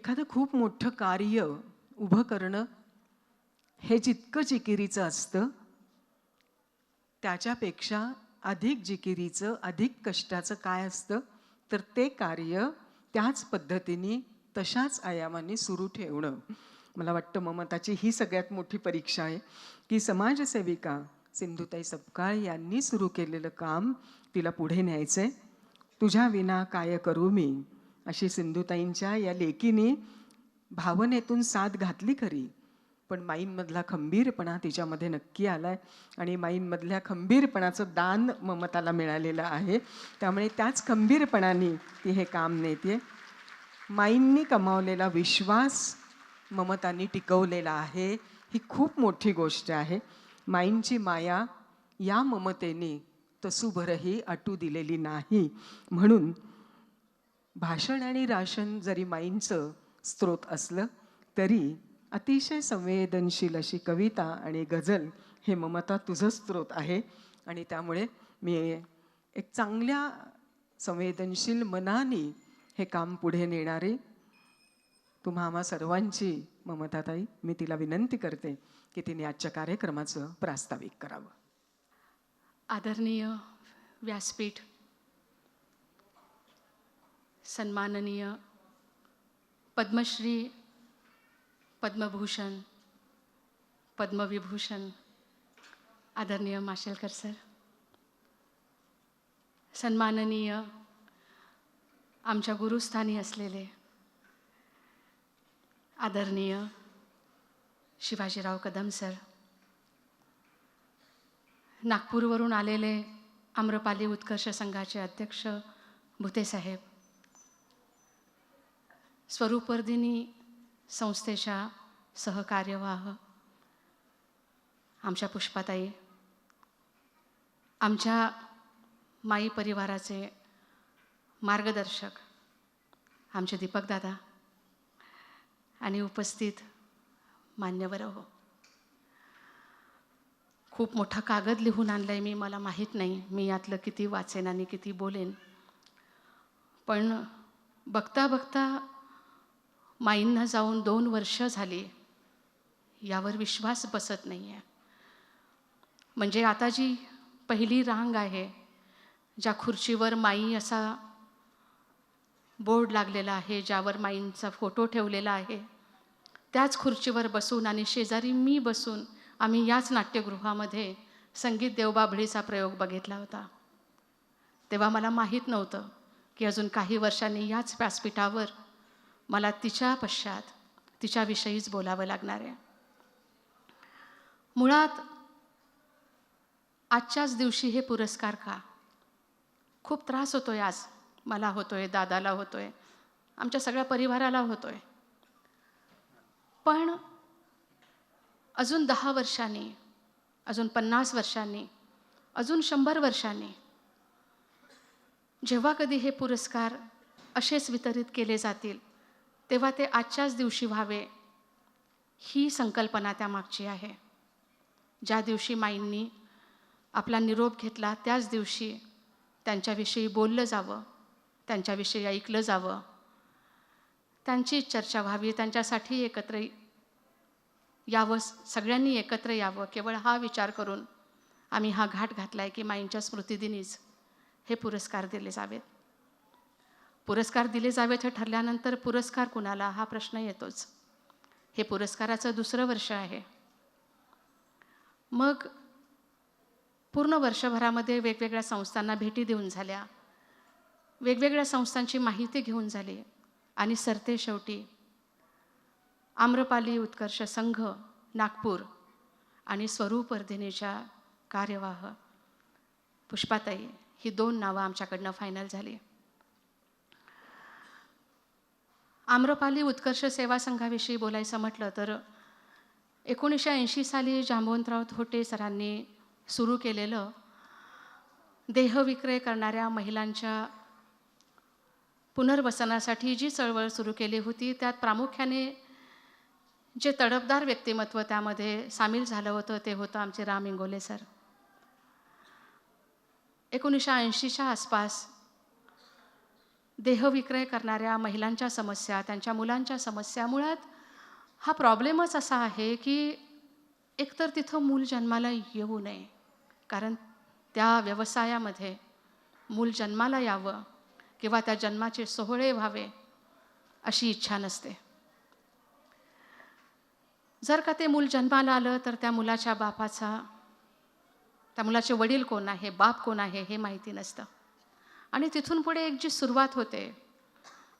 एखादं खूप मोठं कार्य उभं करणं हे जितकं जिकिरीचं असतं त्याच्यापेक्षा अधिक जिकिरीचं अधिक कष्टाचं काय असतं तर ते कार्य त्याच पद्धतीने तशाच आयामाने सुरू ठेवणं. मला वाटतं ममताची ही सगळ्यात मोठी परीक्षा आहे की समाजसेविका सिंधुताई सपकाळ यांनी सुरू केलेलं काम तिला पुढे न्यायचं आहे तुझ्या विना काय करू मी? अशी सिंधुताईंच्या या लेकीने भावनेतून साथ घातली खरी. पण माईंमधला खंबीरपणा तिच्यामध्ये नक्की आला आहे आणि माईंमधल्या खंबीरपणाचं दान ममताला मिळालेलं आहे. त्यामुळे त्याच खंबीरपणाने ती हे काम नेते माईंनी कमावलेला विश्वास ममतांनी टिकवलेला आहे ही खूप मोठी गोष्ट आहे. माईंची माया या ममतेने तसूभरही अटू दिलेली नाही. म्हणून भाषण आणि राशन जरी माईंचं स्त्रोत असलं तरी अतिशय संवेदनशील अशी कविता आणि गझल हे ममता तुझं स्त्रोत आहे. आणि त्यामुळे मी एक चांगल्या संवेदनशील मनाने हे काम पुढे नेणारे तुम्हा आम्हा सर्वांची ममताताई मी तिला विनंती करते की तिने आजच्या कार्यक्रमाचं प्रास्ताविक करावं. आदरणीय व्यासपीठ सन्माननीय पद्मश्री पद्मभूषण पद्मविभूषण आदरणीय माशेलकर सर सन्माननीय आमच्या गुरुस्थानी असलेले आदरणीय शिवाजीराव कदम सर नागपूरवरून आलेले आम्रपाली उत्कर्ष संघाचे अध्यक्ष भुतेसाहेब स्वरूपवर्धिनी संस्थेच्या सहकार्यवाह आमच्या पुष्पाताई आमच्या माई परिवाराचे मार्गदर्शक आमचे दीपकदादा आणि उपस्थित मान्यवर हो खूप मोठा कागद लिहून आणला आहे मी मला माहीत नाही मी यातलं किती वाचेन आणि किती बोलेन. पण बघता बघता माईंना जाऊन दोन वर्ष झाली. यावर विश्वास बसत नाही आहे म्हणजे आता जी पहिली रांग आहे ज्या खुर्चीवर माई असा बोर्ड लागलेला आहे ज्यावर माईंचा फोटो ठेवलेला आहे त्याच खुर्चीवर बसून आणि शेजारी मी बसून आम्ही याच नाट्यगृहामध्ये संगीत देवबाभळीचा प्रयोग बघितला होता. तेव्हा मला माहीत नव्हतं की अजून काही वर्षांनी याच व्यासपीठावर मला तिच्या पश्चात तिच्याविषयीच बोलावं लागणार आहे. मुळात आजच्याच दिवशी हे पुरस्कार का? खूप त्रास होतो आहे आज. मला होतो आहे दादाला होतो आहे आमच्या सगळ्या परिवाराला होतोय. पण अजून दहा वर्षांनी अजून पन्नास वर्षांनी अजून शंभर वर्षांनी जेव्हा कधी हे पुरस्कार असेच वितरित केले जातील तेव्हा ते आजच्याच दिवशी व्हावे. ही संकल्पना त्यामागची आहे. ज्या दिवशी माईंनी आपला निरोप घेतला त्याच दिवशी त्यांच्याविषयी बोललं जावं त्यांच्याविषयी ऐकलं जावं. त्यांची चर्चा व्हावी त्यांच्यासाठी एकत्र यावं सगळ्यांनी एकत्र यावं. केवळ हा विचार करून आम्ही हा घाट घातला आहे की माईंच्या स्मृतिदिनीच हे पुरस्कार दिले जावेत. पुरस्कार दिले जावेत हे ठरल्यानंतर पुरस्कार कुणाला? हा प्रश्न येतोच. हे पुरस्काराचं दुसरं वर्ष आहे. मग पूर्ण वर्षभरामध्ये वेगवेगळ्या संस्थांना भेटी देऊन झाल्या. वेगवेगळ्या संस्थांची माहिती घेऊन झाली. आणि सरते शेवटी आम्रपाली उत्कर्ष संघ नागपूर आणि स्वरूप वर्धिनीच्या कार्यवाह. पुष्पाताई ही दोन नावं आमच्याकडनं फायनल झाली. आम्रपाली उत्कर्ष सेवा संघाविषयी बोलायचं म्हटलं तर एकोणीसशे ऐंशी साली जांबवंतराव थोटे सरांनी सुरू केलेलं देहविक्रय करणाऱ्या महिलांच्या पुनर्वसनासाठी जी चळवळ सुरू केली होती त्यात प्रामुख्याने जे तडफदार व्यक्तिमत्व त्यामध्ये सामील झालं होतं ते होतं आमचे राम इंगोले सर. एकोणीसशे ऐंशीच्या आसपास देहविक्रय करणाऱ्या महिलांच्या समस्या त्यांच्या मुलांच्या समस्या मुळात हा प्रॉब्लेमच असा आहे की एकतर तिथं मूल जन्माला येऊ नये. कारण त्या व्यवसायामध्ये मूल जन्माला यावं किंवा त्या जन्माचे सोहळे व्हावे अशी इच्छा नसते. जर का ते मूल जन्माला आलं तर त्या मुलाच्या बापाचा त्या मुलाचे वडील कोण आहे बाप कोण आहे हे माहिती नसतं. आणि तिथून पुढे एक जी सुरुवात होते.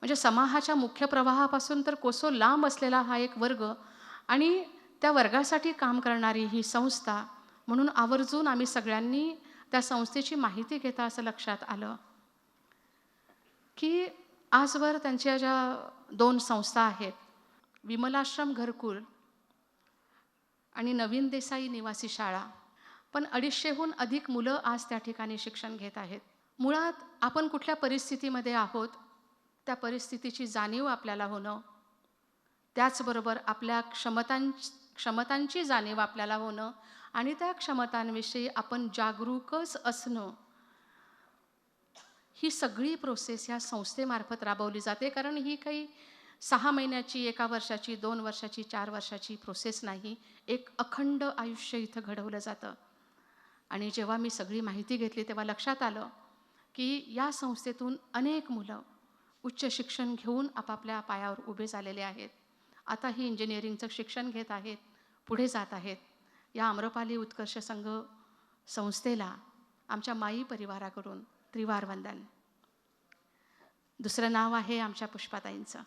म्हणजे समाहाच्या मुख्य प्रवाहापासून तर कोसो लांब असलेला हा एक वर्ग आणि त्या वर्गासाठी काम करणारी ही संस्था म्हणून आवर्जून आम्ही सगळ्यांनी त्या संस्थेची माहिती घेता असं लक्षात आलं. की आजवर त्यांच्या ज्या दोन संस्था आहेत विमलाश्रम घरकुल आणि नवीन देसाई निवासी शाळा पण अडीचशेहून अधिक मुलं आज त्या ठिकाणी शिक्षण घेत आहेत. मुळात आपण कुठल्या परिस्थितीमध्ये आहोत त्या परिस्थितीची जाणीव आपल्याला होणं त्याचबरोबर आपल्या क्षमतां क्षमतांची जाणीव आपल्याला होणं आणि त्या क्षमतांविषयी आपण जागरूकच असणं ही सगळी प्रोसेस या संस्थेमार्फत राबवली जाते. कारण ही काही सहा महिन्याची एका वर्षाची दोन वर्षाची चार वर्षाची प्रोसेस नाही. एक अखंड आयुष्य इथं घडवलं जातं. आणि जेव्हा मी सगळी माहिती घेतली तेव्हा लक्षात आलं की या संस्थेतून अनेक मुलं उच्च शिक्षण घेऊन आपापल्या पायावर उभे झालेले आहेत. आता ही इंजिनिअरिंगचं शिक्षण घेत आहेत पुढे जात आहेत. या आम्रपाली उत्कर्ष संघ संस्थेला आमच्या माई परिवाराकडून त्रिवार वंदन. दुसरं नाव आहे आमच्या पुष्पाताईंचं.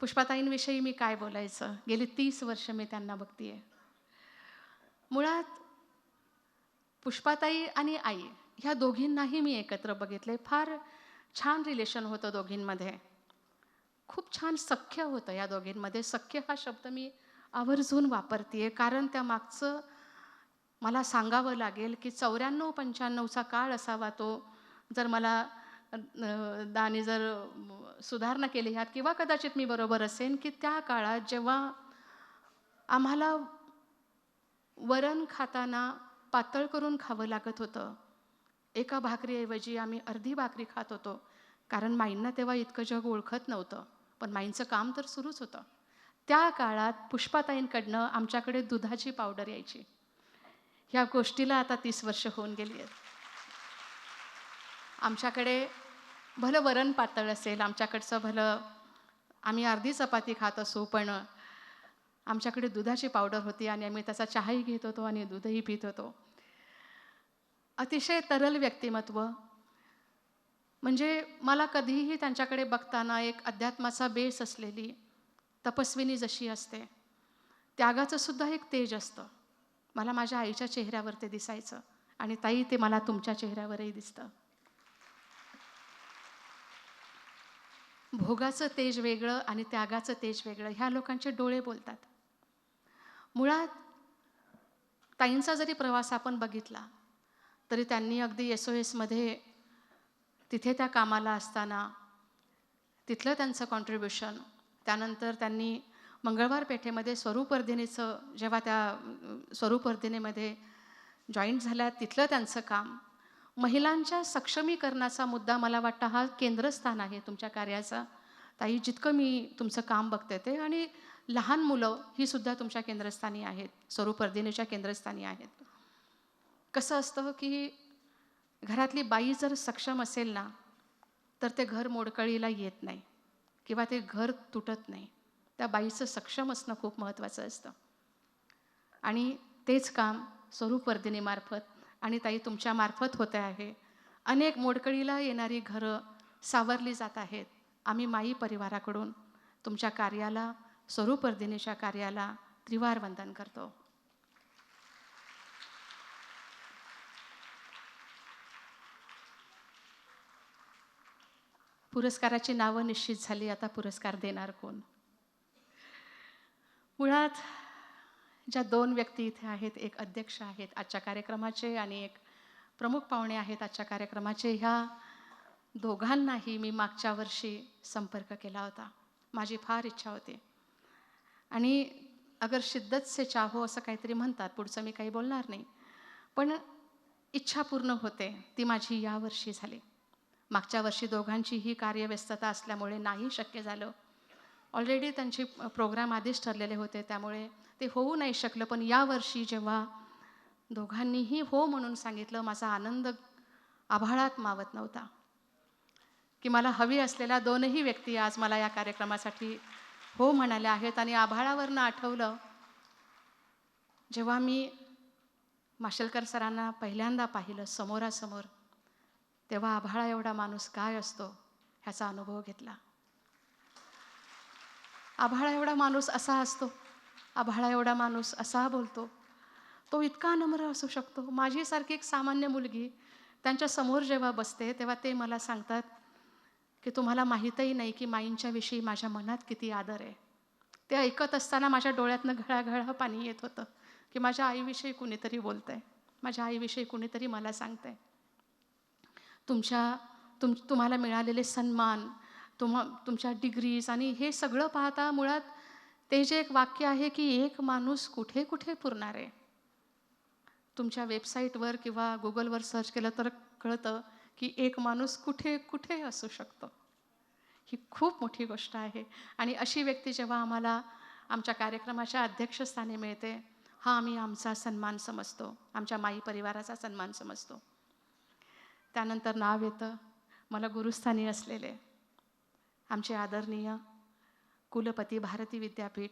पुष्पाताईंविषयी मी काय बोलायचं? गेली तीस वर्ष मी त्यांना बघतीये. मुळात पुष्पाताई आणि आई ह्या दोघींनाही मी एकत्र बघितले फार छान रिलेशन होतं दोघींमध्ये. खूप छान सख्य होतं या दोघींमध्ये. सख्य हा शब्द मी आवर्जून वापरते कारण त्या मागचं मला सांगावं लागेल की चौऱ्याण्णव पंच्याण्णवचा काळ असावा तो. जर मला दाने दानी जर सुधारणा केली ह्यात किंवा कदाचित मी बरोबर असेन की त्या काळात जेव्हा आम्हाला वरण खाताना पातळ करून खावं लागत होतं एका भाकरीऐवजी आम्ही अर्धी भाकरी खात होतो. कारण माईंना तेव्हा इतकं जग ओळखत नव्हतं. पण माईंचं काम तर सुरूच होतं. त्या काळात पुष्पाताईंकडनं आमच्याकडे दुधाची पावडर यायची. ह्या गोष्टीला आता तीस वर्ष होऊन गेली आहेत. आमच्याकडे भलं वरण पातळ असेल आमच्याकडचं भलं आम्ही अर्धी चपाती खात असू पण आमच्याकडे दुधाची पावडर होती आणि आम्ही त्याचा चहाही घेत होतो आणि दूधही पित होतो. अतिशय तरल व्यक्तिमत्व. म्हणजे मला कधीही त्यांच्याकडे बघताना एक अध्यात्माचा बेस असलेली तपस्विनी जशी असते त्यागाचं सुद्धा एक तेज असतं. मला माझ्या आईच्या चेहऱ्यावर ते दिसायचं आणि ताई ते मला तुमच्या चेहऱ्यावरही दिसतं. भोगाचं तेज वेगळं आणि त्यागाचं तेज वेगळं ह्या लोकांचे डोळे बोलतात. मुळात ताईंचा जरी प्रवास आपण बघितला तरी त्यांनी अगदी एस ओ एसमध्ये तिथे त्या कामाला असताना तिथलं त्यांचं कॉन्ट्रीब्युशन त्यानंतर त्यांनी मंगळवार पेठेमध्ये स्वरूपवर्धिनीचं जेव्हा त्या स्वरूपवर्धिनीमध्ये स्वरूप जॉईंट झाल्या तिथलं त्यांचं काम. महिलांच्या सक्षमीकरणाचा मुद्दा मला वाटतं हा केंद्रस्थान आहे तुमच्या कार्याचा. ताई जितकं मी तुमचं काम बघते ते आणि लहान मुलं ही सुद्धा तुमच्या केंद्रस्थानी आहेत स्वरूपवर्धिनीच्या केंद्रस्थानी आहेत. कसं असतं की घरातली बाई जर सक्षम असेल ना तर ते घर मोडकळीला येत नाही किंवा ते घर तुटत नाही. त्या बाईचं सक्षम असणं खूप महत्त्वाचं असतं. आणि तेच काम स्वरूप वर्धिनीमार्फत आणि ताई तुमच्यामार्फत होते आहे. अनेक मोडकळीला येणारी घरं सावरली जात आहेत. आम्ही माई परिवाराकडून तुमच्या कार्याला स्वरूप वर्धिनीच्या कार्याला त्रिवार वंदन करतो. पुरस्काराची नावं निश्चित झाली आता पुरस्कार देणार कोण? मुळात ज्या दोन व्यक्ती इथे आहेत एक अध्यक्ष आहेत आजच्या कार्यक्रमाचे आणि एक प्रमुख पाहुणे आहेत आजच्या कार्यक्रमाचे ह्या दोघांनाही मी मागच्या वर्षी संपर्क केला होता. माझी फार इच्छा होती. आणि अगर शिद्दत से चाहो असं काहीतरी म्हणतात पुढचं मी काही बोलणार नाही. पण इच्छा पूर्ण होते ती माझी यावर्षी झाली. मागच्या वर्षी दोघांचीही कार्यव्यस्तता असल्यामुळे नाही शक्य झालं. ऑलरेडी त्यांचे प्रोग्राम आधीच ठरलेले होते त्यामुळे ते होऊ नाही शकलं. पण यावर्षी जेव्हा दोघांनीही हो म्हणून सांगितलं माझा आनंद आभाळात मावत नव्हता. की मला हवी असलेल्या दोनही व्यक्ती आज मला या कार्यक्रमासाठी हो म्हणाल्या आहेत आणि आभाळावरनं आठवलं जेव्हा मी माशेलकर सरांना पहिल्यांदा पाहिलं समोरासमोर तेव्हा आभाळा एवढा माणूस काय असतो ह्याचा अनुभव घेतला. आभाळा एवढा माणूस असा असतो आभाळा एवढा माणूस असा बोलतो तो इतका नम्र असू शकतो. माझीसारखी एक सामान्य मुलगी त्यांच्यासमोर जेव्हा बसते तेव्हा ते मला सांगतात की तुम्हाला माहीतही नाही की माईंच्याविषयी माझ्या मनात किती आदर आहे. ते ऐकत असताना माझ्या डोळ्यातनं घळाघळा पाणी येत होतं की माझ्या आईविषयी कुणीतरी बोलतंय माझ्या आईविषयी कुणीतरी मला सांगतंय. तुमच्या तुम तुम्हाला मिळालेले सन्मान तुम्हा तुमच्या डिग्रीज आणि हे सगळं पाहता मुळात ते जे एक वाक्य आहे की एक माणूस कुठे कुठे पुरणार. आहे तुमच्या वेबसाईटवर किंवा गुगलवर सर्च केलं तर कळतं की एक माणूस कुठे कुठे असू शकतो. ही खूप मोठी गोष्ट आहे. आणि अशी व्यक्ती जेव्हा आम्हाला आमच्या कार्यक्रमाच्या अध्यक्षस्थानी मिळते हा आम्ही आमचा सन्मान समजतो आमच्या माई परिवाराचा सन्मान समजतो. त्यानंतर नाव येतं. मला गुरुस्थानी असलेले आमचे आदरणीय कुलपती भारती विद्यापीठ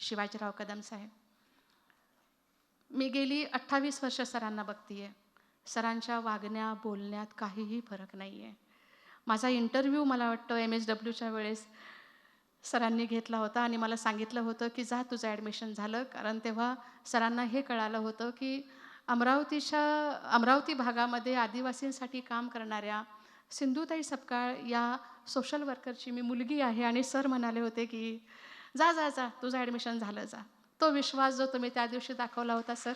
शिवाजीराव कदम साहेब. मी गेली अठ्ठावीस वर्ष सरांना बघतीये. सरांच्या वागण्या बोलण्यात काहीही फरक नाही आहे माझा इंटरव्ह्यू मला वाटतं एम एस डब्ल्यूच्या वेळेस सरांनी घेतला होता आणि मला सांगितलं होतं की जा तुझं ॲडमिशन झालं. कारण तेव्हा सरांना हे कळालं होतं की अमरावतीच्या अमरावती भागामध्ये आदिवासींसाठी काम करणाऱ्या सिंधुताई सपकाळ या सोशल वर्करची मी मुलगी आहे आणि सर म्हणाले होते की जा जा जा तुझं ॲडमिशन झालं जा. तो विश्वास जो तुम्ही त्या दिवशी दाखवला होता सर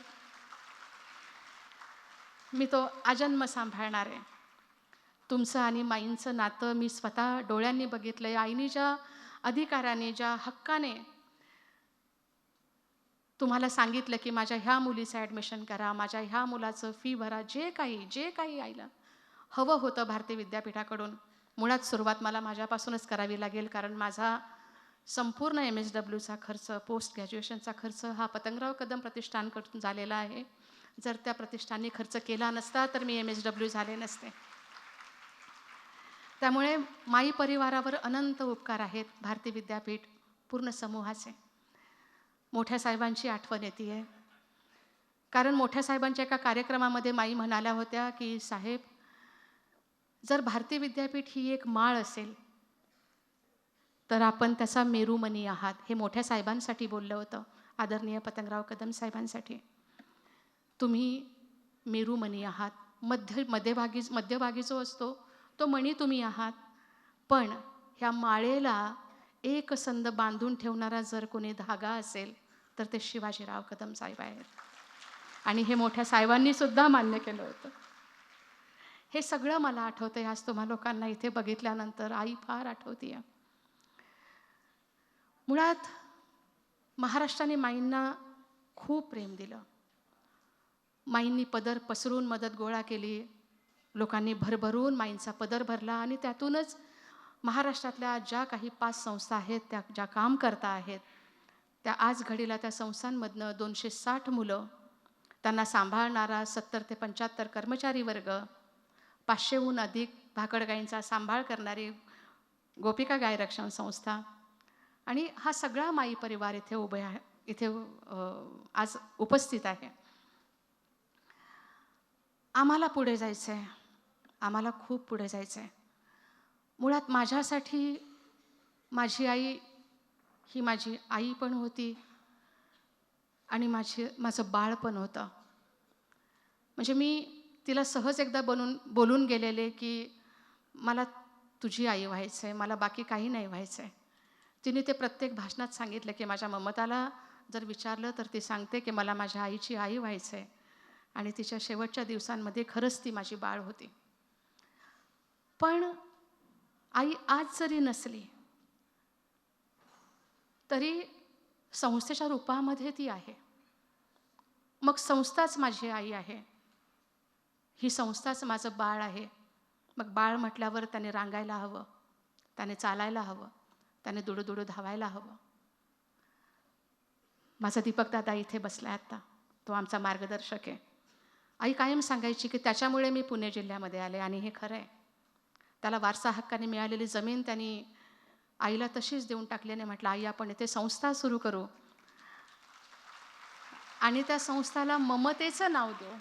मी तो आजन्म सांभाळणार आहे. तुमचं आणि माईंचं नातं मी स्वतः डोळ्यांनी बघितलं आहे आईने ज्या अधिकाराने ज्या हक्काने तुम्हाला सांगितलं की माझ्या ह्या मुलीचं ॲडमिशन करा माझ्या ह्या मुलाचं फी भरा जे काही जे काही आईला हवं होतं भारतीय विद्यापीठाकडून. मुळात सुरुवात मला माझ्यापासूनच करावी लागेल कारण माझा संपूर्ण एम एस डब्ल्यूचा खर्च पोस्ट ग्रॅज्युएशनचा खर्च हा पतंगराव कदम प्रतिष्ठानकडून झालेला आहे. जर त्या प्रतिष्ठानने खर्च केला नसता तर मी एम एस डब्ल्यू झाले नसते. त्यामुळे माई परिवारावर अनंत उपकार आहेत भारतीय विद्यापीठ पूर्ण समूहाचे. मोठ्या साहेबांची आठवण येते आहे कारण मोठ्या साहेबांच्या एका कार्यक्रमामध्ये माई म्हणाल्या होत्या की साहेब जर भारतीय विद्यापीठ ही एक माळ असेल तर आपण त्याचा मेरुमणी आहात. हे मोठ्या साहेबांसाठी बोललं होतं आदरणीय पतंगराव कदम साहेबांसाठी. तुम्ही मेरुमणी आहात. मध्य मध्यभागी मध्यभागी जो असतो तो मणी तुम्ही आहात. पण ह्या माळेला एक संद बांधून ठेवणारा जर कोणी धागा असेल तर ते शिवाजीराव कदम साहेब आहेत. आणि हे मोठ्या साहेबांनी सुद्धा मान्य केलं होतं. हे सगळं मला आठवतं आज तुम्हा लोकांना इथे बघितल्यानंतर आई फार आठवतीय. मुळात महाराष्ट्राने माईंना खूप प्रेम दिलं. माईंनी पदर पसरून मदत गोळा केली. लोकांनी भरभरून माईंचा पदर भरला आणि त्यातूनच महाराष्ट्रातल्या ज्या काही पाच संस्था आहेत त्या ज्या काम करता आहेत त्या आज घडीला त्या संस्थांमधनं दोनशे साठ मुलं त्यांना सांभाळणारा सत्तर ते पंच्याहत्तर कर्मचारी वर्ग पाचशेहून अधिक भाकडगाईंचा सांभाळ करणारी गोपिका गाय रक्षण संस्था आणि हा सगळा माई परिवार इथे उभे आहे इथे आज उपस्थित आहे. आम्हाला पुढे जायचं आहे आम्हाला खूप पुढे जायचं आहे मुळात माझ्यासाठी माझी आई ही माझी आई पण होती आणि माझी माझं बाळ पण होतं. म्हणजे मी तिला सहज एकदा बनून बोलून गेलेले की मला तुझी आई व्हायचं आहे मला बाकी काही नाही व्हायचं आहे तिने ते प्रत्येक भाषणात सांगितलं की माझ्या ममताला जर विचारलं तर ती सांगते की मला माझ्या आईची आई व्हायचं आहे आणि तिच्या शेवटच्या दिवसांमध्ये खरंच ती माझी बाळ होती. पण आई आज जरी नसली तरी संस्थेच्या रूपामध्ये ती आहे. मग संस्थाच माझी आई आहे. ही संस्थाच माझं बाळ आहे. मग बाळ म्हटल्यावर त्याने रांगायला हवं त्याने चालायला हवं त्याने दुडू धावायला हवं. माझा दीपक दादा इथे बसला आहे आता. तो आमचा मार्गदर्शक आहे. आई कायम सांगायची की त्याच्यामुळे मी पुणे जिल्ह्यामध्ये आले आणि हे खरं आहे. त्याला वारसा हक्काने मिळालेली जमीन त्यांनी आईला तशीच देऊन टाकल्याने म्हटलं आई आपण इथे संस्था सुरू करू. आणि त्या संस्थाला ममतेचं नाव देऊ.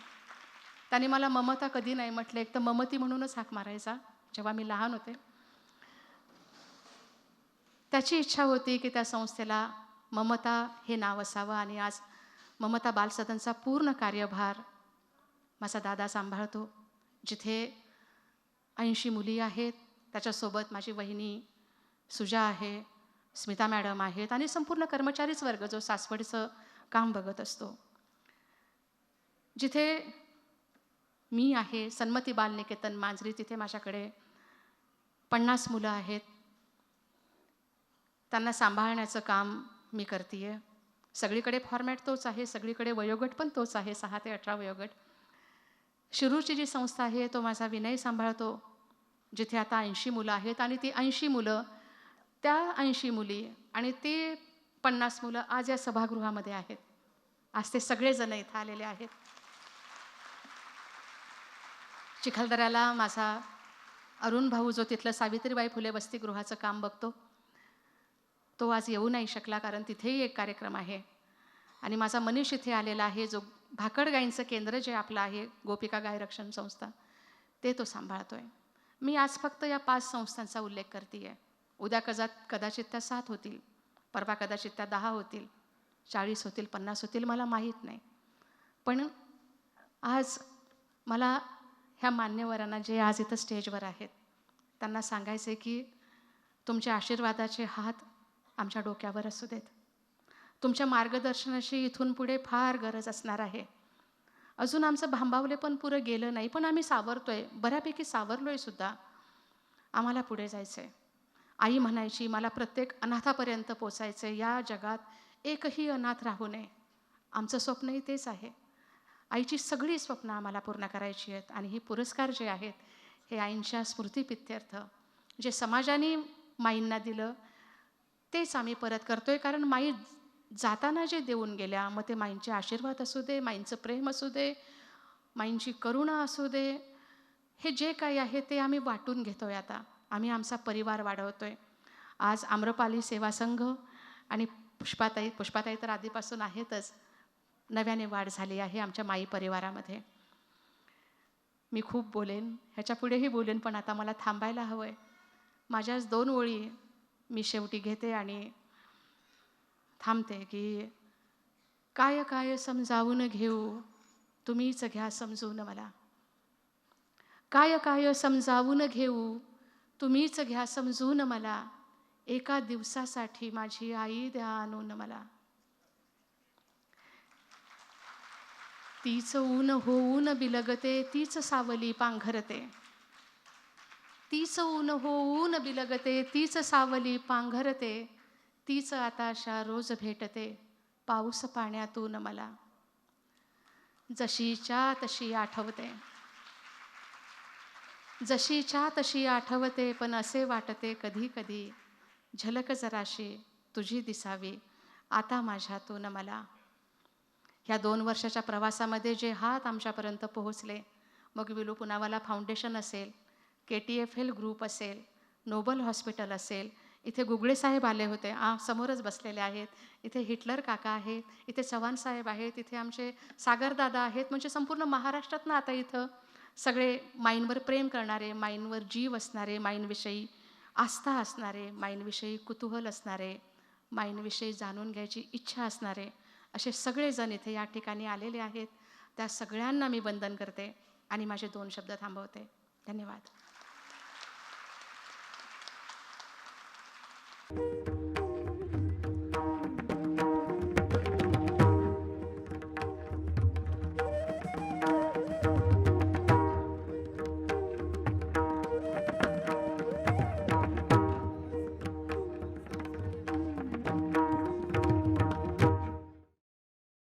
त्याने मला ममता कधी नाही म्हटलं. एक तर ममती म्हणूनच हाक मारायचा जेव्हा मी लहान होते. त्याची इच्छा होती की त्या संस्थेला ममता हे नाव असावं आणि आज ममता बालसदनचा पूर्ण कार्यभार माझा दादा सांभाळतो. जिथे ऐंशी मुली आहेत त्याच्यासोबत माझी वहिनी सुजा आहे स्मिता मॅडम आहेत आणि संपूर्ण कर्मचारीच वर्ग जो सासवडचं काम बघत असतो. जिथे मी आहे सन्मती बालनिकेतन मांजरी तिथे माझ्याकडे पन्नास मुलं आहेत. त्यांना सांभाळण्याचं काम मी करते सगळीकडे फॉर्मॅट तोच आहे सगळीकडे वयोगट पण तोच आहे सहा ते अठरा वयोगट. शिरूरची जी संस्था आहे तो माझा विनय सांभाळतो. जिथे आता ऐंशी मुलं आहेत आणि ती ऐंशी मुलं त्या ऐंशी मुली आणि ते पन्नास मुलं आज या सभागृहामध्ये आहेत. आज ते सगळेजण इथं आलेले आहेत. चिखलदऱ्याला माझा अरुण भाऊ जो तिथलं सावित्रीबाई फुले वसतिगृहाचं काम बघतो तो आज येऊ नाही शकला कारण तिथेही एक कार्यक्रम आहे. आणि माझा मनीष इथे आलेला आहे जो भाकड गायींचं केंद्र जे आपलं आहे गोपिका गाय रक्षण संस्था ते तो सांभाळतोय. मी आज फक्त या पाच संस्थांचा उल्लेख करते आहे उद्या कदा कदाचित त्या सात होतील परवा कदाचित त्या दहा होतील चाळीस होतील पन्नास होतील मला माहीत नाही. पण आज मला ह्या मान्यवरांना जे आज इथं स्टेजवर आहेत त्यांना सांगायचं आहे की तुमच्या आशीर्वादाचे हात आमच्या डोक्यावर असू देत. तुमच्या मार्गदर्शनाची इथून पुढे फार गरज असणार आहे. अजून आमचं भांबावले पण पुरं गेलं नाही पण आम्ही सावरतोय बऱ्यापैकी सावरलोय सुद्धा. आम्हाला पुढे जायचं आहे आई म्हणायची मला प्रत्येक अनाथापर्यंत पोचायचं आहे या जगात एकही अनाथ राहू नये. आमचं स्वप्नही तेच आहे. आईची सगळी स्वप्न आम्हाला पूर्ण करायची आहेत आणि ही पुरस्कार जे आहेत हे आईंच्या स्मृतीपित्यर्थ जे समाजाने माईंना दिलं तेच आम्ही परत करतो आहे कारण माई जाताना जे देऊन गेल्या मग ते माईंचे आशीर्वाद असू दे माईंचं प्रेम असू दे माईंची करुणा असू दे हे जे काही आहे ते आम्ही वाटून घेतो आहे आता. आम्ही आमचा परिवार वाढवतो आहे आज आम्रपाली सेवा संघ आणि पुष्पाताई पुष्पाताई तर आधीपासून आहेतच. नव्याने वाढ झाली आहे आमच्या माई परिवारामध्ये. मी खूप बोलेन ह्याच्या पुढेही बोलेन पण आता मला थांबायला हवं आहे माझ्याच दोन ओळी मी शेवटी घेते आणि थांबते की काय काय समजावून घेऊ तुम्हीच घ्या समजून मला. काय काय समजावून घेऊ तुम्हीच घ्या समजून मला. एका दिवसासाठी माझी आई द्या आणून मला. तीच ऊन होऊन बिलगते तीच सावली पांघरते. तीच ऊन होऊन बिलगते तीच सावली पांघरते. तीच आताशा रोज भेटते पाऊस पाण्यातून मला. जशीच्या तशी आठवते. जशीच्या तशी आठवते पण असे वाटते कधी कधी झलक जराशी तुझी दिसावी. आता माझ्यातून मला. ह्या दोन वर्षाच्या प्रवासामध्ये जे हात आमच्यापर्यंत पोहोचले मग विलू पुनावाला फाउंडेशन असेल K T F L group असेल नोबल हॉस्पिटल असेल इथे गुगळे साहेब आले होते. आ समोरच बसलेले आहेत. इथे हिटलर काका आहेत इथे चव्हाण साहेब आहेत इथे आमचे सागरदादा आहेत म्हणजे संपूर्ण महाराष्ट्रातनं आता इथं सगळे माईंवर प्रेम करणारे माईंवर जीव असणारे माईंविषयी आस्था असणारे माईंविषयी कुतूहल असणारे माईंविषयी जाणून घ्यायची इच्छा असणारे असे सगळेजण इथे या ठिकाणी आलेले आहेत. त्या सगळ्यांना मी वंदन करते आणि माझे दोन शब्द थांबवते. धन्यवाद.